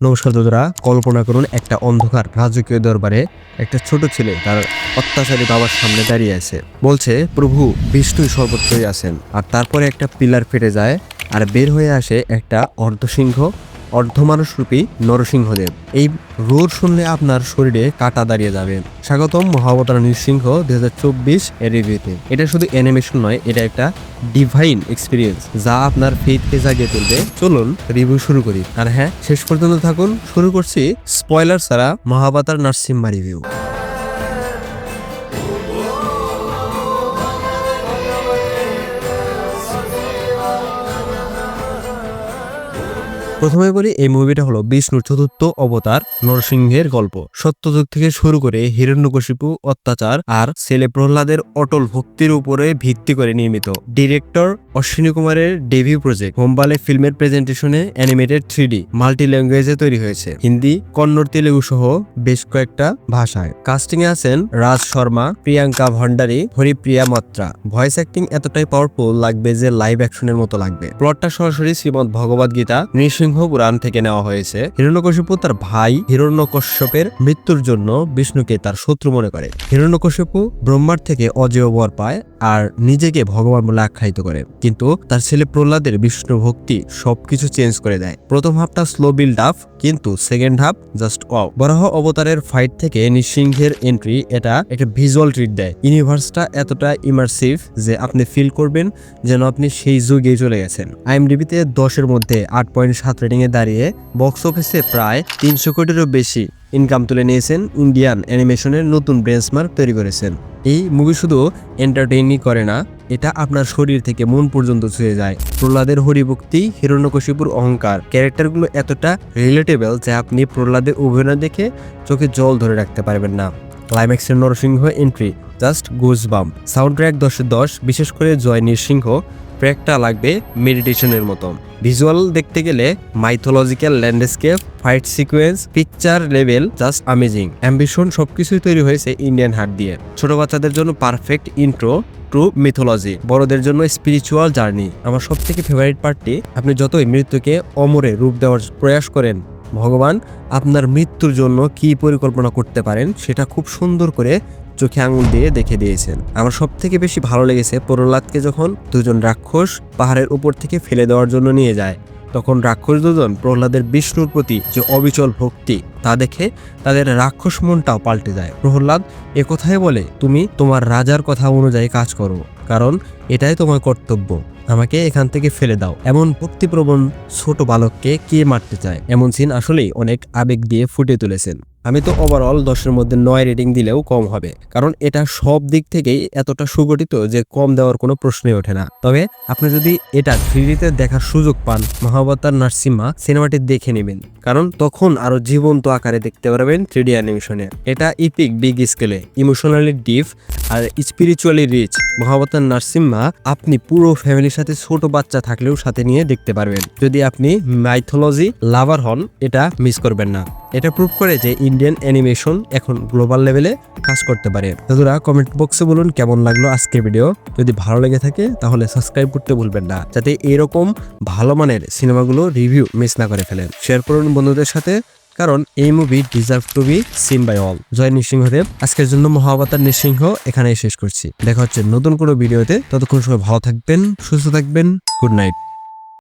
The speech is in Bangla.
নমস্কার দাদুরা, কল্পনা করুন একটা অন্ধকার রাজকীয় দরবারে একটা ছোট ছেলে তার অত্যাচারী বাবার সামনে দাঁড়িয়ে আছে। বলছে, প্রভু, বিষ্ণুই সর্বত্রই আছেন। আর তারপরে একটা পিলার ফেটে যায় আর বের হয়ে আসে একটা অর্ধসিংহ অর্ধমানুষরূপী নরসিংহদেব। এই রোর শুনলে আপনার শরীরে কাটা দাঁড়িয়ে যাবে। স্বাগতম মহাবতার নৃসিংহ দু হাজার চব্বিশ এর রিভিউতে এটা শুধু অ্যানিমেশন নয়, এটা একটা ডিভাইন এক্সপিরিয়েন্স যা আপনার ফেথকে জাগিয়ে তুলবে। চলুন রিভিউ শুরু করি। আর হ্যাঁ শেষ পর্যন্ত থাকুন। শুরু করছি স্পয়লার ছাড়া মহাবতার নার্সিম্মা রিভিউ প্রথমে বলি, এই মুভিটা হলো বিষ্ণুর চতুর্থ অবতার নরসিংহের গল্প। সত্যযুগ থেকে শুরু করে হিরণ্যকশিপু, অত্যাচার আর ছেলে প্রহ্লাদের অটল ভক্তির উপরে ভিত্তি করে নির্মিত। ডিরেক্টর অশ্বিনী কুমারের ডেবিউ প্রজেক্ট হোমবালে ফিল্মের প্রেজেন্টেশনে অ্যানিমেটেড থ্রি ডি মাল্টি ল্যাঙ্গুয়েজে তৈরি হয়েছে। হিন্দি, কন্নড়, তেলেগু সহ বেশ কয়েকটা ভাষায়। কাস্টিং এ আছেন রাজ শর্মা, প্রিয়াঙ্কা ভণ্ডারী হরিপ্রিয়া মাত্রা। ভয়েস অ্যাক্টিং এতটাই পাওয়ারফুল লাগবে যে লাইভ অ্যাকশনের মতো লাগবে। প্লটটা সরাসরি শ্রীমদ ভগবদ গীতা নৃসিংহ পুরাণ থেকে নেওয়া হয়েছে। হিরণ্যকশিপু তার ভাই হিরণ্যকশ্যপের মৃত্যুর জন্য বিষ্ণুকে তার শত্রু মনে করে। হিরণ্যকশিপু ব্রহ্মার থেকে অজেয় বর পায় আর নিজেকে ভগবান বলে আখ্যায়িত করে। কিন্তু তার ছেলে প্রহ্লাদের বিষ্ণু ভক্তি সবকিছু চেঞ্জ করে দেয়। প্রথম হাফটা স্লো বিল্ড আপ কিন্তু second half just wow Varaha অবতারের ফাইট থেকে নিঃসিংহের এন্ট্রি এটা একটা ভিজুয়াল ট্রিট দেয়। ইউনিভার্সটা এতটা ইমার্সিভ যে আপনি ফিল করবেন যেন আপনি সেই যুগেই চলে গেছেন। আইএমডিবিতে দশের মধ্যে আট পয়েন্ট সাত রেটিং এ দাঁড়িয়ে বক্স অফিসে প্রায় তিনশো কোটিরও বেশি ইনকাম তুলে নিয়েছেন ইন্ডিয়ান অ্যানিমেশনের নতুন বেঞ্চমার্ক তৈরি করেছেন। এই মুভি শুধু এন্টারটেইনই করে না, এটা আপনার শরীর থেকে মন পর্যন্ত ছুঁয়ে যায়। প্রহ্লাদের হরিভক্তি, হিরণ্যকশিপুর অহংকার, ক্যারেক্টারগুলো এতটা রিলেটেবল যে আপনি প্রহ্লাদের অভিনয় দেখে চোখে জল ধরে রাখতে পারবেন না। ক্লাইম্যাক্সের Narasimha entry just goosebumps sound track দশে দশ, বিশেষ করে জয় নৃসিংহ। ট্র্যাকটা লাগবে মেডিটেশনের মতো। ভিজুয়াল দেখতে গেলে mythological landscape fight sequence picture level just amazing ambition সবকিছুই তৈরি হয়েছে ইন্ডিয়ান হার্ট দিয়ে। ছোট বাচ্চাদের জন্য পারফেক্ট ইন্ট্রো টু মিথোলজি বড়দের জন্য স্পিরিচুয়াল জার্নি আমার সব থেকে ফেভারিট পার্টটি আপনি যতই মৃত্যুকে অমরে রূপ দেওয়ার প্রয়াস করেন, ভগবান আপনার মৃত্যুর জন্য কি পরিকল্পনা করতে পারেন, সেটা খুব সুন্দর করে চোখে আঙুল দিয়ে দেখে দিয়েছেন। আমার সব থেকে বেশি ভালো লেগেছে প্রহ্লাদকে যখন দুজন রাক্ষস পাহাড়ের উপর থেকে ফেলে দেওয়ার জন্য নিয়ে যায়, তখন রাক্ষস দুজন প্রহ্লাদের বিষ্ণুর প্রতি যে অবিচল ভক্তি, তা দেখে তাদের রাক্ষস মনটাও পাল্টে যায়। প্রহ্লাদ এ কথাই বলে, তুমি তোমার রাজার কথা অনুযায়ী কাজ করো, কারণ এটাই তোমার কর্তব্য। আমাকে এখান থেকে ফেলে দাও। এমন ভক্তিপ্রবণ ছোট বালককে কে মারতে চায়? এমন সিন আসলেই অনেক আবেগ দিয়ে ফুটে তুলেছেন। আমি তো ওভারঅল দশের মধ্যে নয় রেটিং দিলেও কম হবে। কারণ এটা সব দিক থেকেই এতটা সুগঠিত যে কম দেওয়ার কোনো প্রশ্নই ওঠে না। তবে আপনি যদি এটা থ্রিডিতে দেখার সুযোগ পান, মহাবতার নার্সিমা সিনেমাটি দেখে নেবেন। কারণ তখন আরও জীবন্ত আকারে দেখতে পারবেন থ্রিডি অ্যানিমেশনে। এটা ইপিক বিগ স্কেলে ইমোশনালি ডিপ আর স্পিরিচুয়ালি রিচ মহাবতার নার্সিম্মা আপনি পুরো ফ্যামিলির সাথে ছোট বাচ্চা থাকলেও সাথে নিয়ে দেখতে পারবেন। যদি আপনি মাইথোলজি লাভার হন, এটা মিস করবেন না। এটা প্রুভ করে যে ইন্ডিয়ান অ্যানিমেশন এখন গ্লোবাল লেভেলে কাজ করতে পারে। দাদুরা কমেন্ট বক্সে বলুন কেমন লাগল আজকের ভিডিও যদি ভালো লেগে থাকে, তাহলে সাবস্ক্রাইব করতে ভুলবেন না। যাতে এরকম ভালো মানের সিনেমাগুলো রিভিউ মিস না করে ফেলেন। শেয়ার করুন বন্ধুদের সাথে, কারণ এই movie deserve to be seen by all জয় নৃসিংহদেব। আজকের জন্য মহাবতার নৃসিংহ এখানেই শেষ করছি। দেখা হচ্ছে নতুন কোনো ভিডিওতে ততক্ষণ সবাই ভালো থাকবেন, সুস্থ থাকবেন। Good night